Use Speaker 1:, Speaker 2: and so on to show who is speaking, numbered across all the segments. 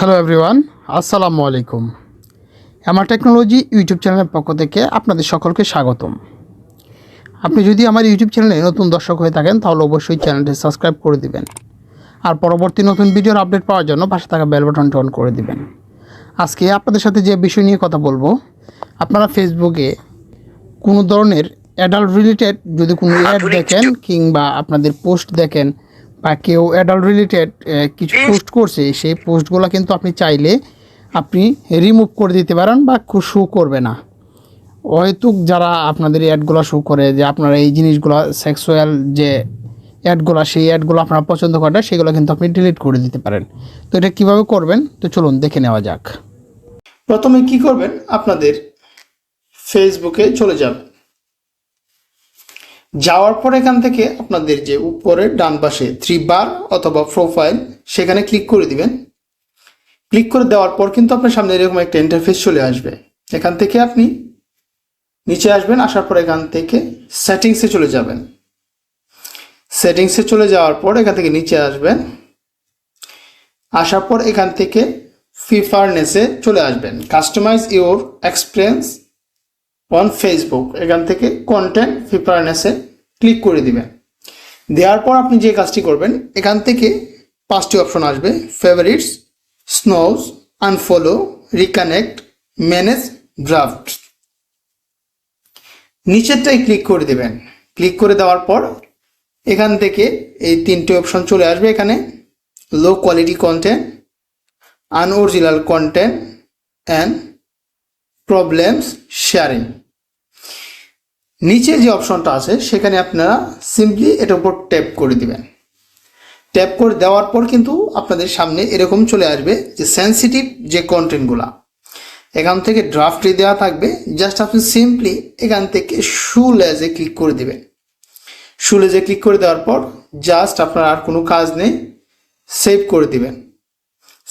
Speaker 1: Hello everyone আসসালামু আলাইকুম আমার টেকনোলজি ইউটিউব চ্যানেলের পক্ষ থেকে আপনাদের সকলকে স্বাগতম। আপনি যদি আমার ইউটিউব চ্যানেলে নতুন দর্শক হয়ে থাকেন তাহলে অবশ্যই চ্যানেলটি সাবস্ক্রাইব করে দিবেন। আর পরবর্তী নতুন ভিডিওর আপডেট পাওয়ার জন্য পাশে থাকা বেল বাটনটি অন করে দিবেন। আজকে আপনাদের সাথে যে বিষয় নিয়ে কথা বলব আপনারা ফেসবুকে কোনো ধরনের অ্যাডাল্ট রিলেটেড যদি কোনো অ্যাড দেখেন কিংবা আপনাদের পোস্ট দেখেন বা কেউ অ্যাডাল্ট রিলেটেড কিছু পোস্ট করছে সেই পোস্টগুলো কিন্তু আপনি চাইলে আপনি রিমুভ করে দিতে পারেন বা শো করবে না। হয়তো যারা আপনাদের অ্যাডগুলো শো করে যে আপনারা এই জিনিসগুলো সেক্সুয়াল যে অ্যাডগুলো সেই অ্যাডগুলো আপনারা পছন্দ করে না, সেগুলো কিন্তু আপনি ডিলিট করে দিতে পারেন। তো এটা কীভাবে করবেন? তো চলুন দেখে নেওয়া যাক। প্রথমে কি করবেন? আপনাদের ফেসবুকে চলে যাবেন যাওয়ার পর এখান থেকে আপনাদের যে উপরে ডান পাশে থ্রি বার অথবা প্রোফাইল সেখানে ক্লিক করে দিবেন। ক্লিক করে দেওয়ার পর কিন্তু আপনার সামনে এরকম একটা ইন্টারফেস চলে আসবে। এখান থেকে আপনি নিচে আসবেন, আসার পর এখান থেকে সেটিংসে চলে যাবেন। সেটিংসে চলে যাওয়ার পর এখান থেকে নিচে আসবেন। আসার পর এখান থেকে ফিফারনেসে চলে আসবেন। Customise your experience on Facebook এখান থেকে কন্টেন্ট প্রিপারেনেসে ক্লিক করে দিবেন। দেওয়ার পর আপনি যে কাজটি করবেন, এখান থেকে পাঁচটি অপশন আসবে favourites snooze unfollow reconnect manage draft নিচেরটাই click করে দেবেন। ক্লিক করে দেওয়ার পর এখান থেকে এই তিনটে অপশন চলে আসবে এখানে। Low quality content unoriginal content and problems sharing নিচে যে অপশনটা আছে, সেখানে আপনারা সিম্পলি এটার উপর ট্যাপ করে দিবেন। ট্যাপ করে দেওয়ার পর কিন্তু আপনাদের সামনে এরকম চলে আসবে যে সেন্সিটিভ যে কন্টেন্টগুলা এখান থেকে ড্রাফটে দেওয়া থাকবে। জাস্ট আপনি সিম্পলি এখান থেকে শু লেজে ক্লিক করে দেবেন। শু লেজে ক্লিক করে দেওয়ার পর জাস্ট আপনার আর কোনো কাজ নেই সেভ করে দিবেন।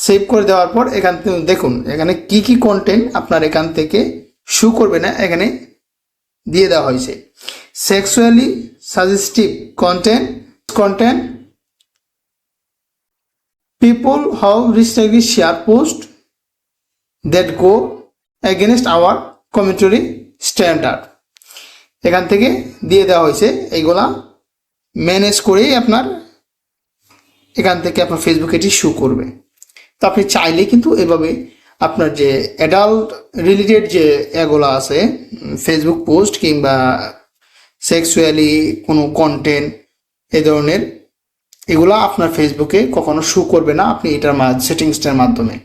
Speaker 1: সেভ করে দেওয়ার পর এখান থেকে দেখুন, এখানে কি কি কন্টেন্ট আপনার এখান থেকে শু করবে না, এখানে দিয়ে দেওয়া হয়েছে। Sexually suggestive content content people how restrictly share post that go against our community standard এখান থেকে দিয়ে দেওয়া হয়েছে, এইগুলা ম্যানেজ করেই আপনার এখান থেকে আপনার ফেসবুক এটি শু করবে। তো আপনি চাইলে কিন্তু এভাবে আপনার যে অ্যাডাল্ট রিলেটেড যে এগুলো আছে ফেসবুক পোস্ট কিংবা সেক্সুয়ালি কোনো কন্টেন্ট এ ধরনের, এগুলো আপনার ফেসবুকে কখনো শু করবে না আপনি এটার সেটিংসটার মাধ্যমে।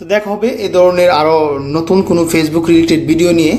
Speaker 1: তো দেখা হবে এ ধরনের আরও নতুন কোনো ফেসবুক রিলেটেড ভিডিও নিয়ে।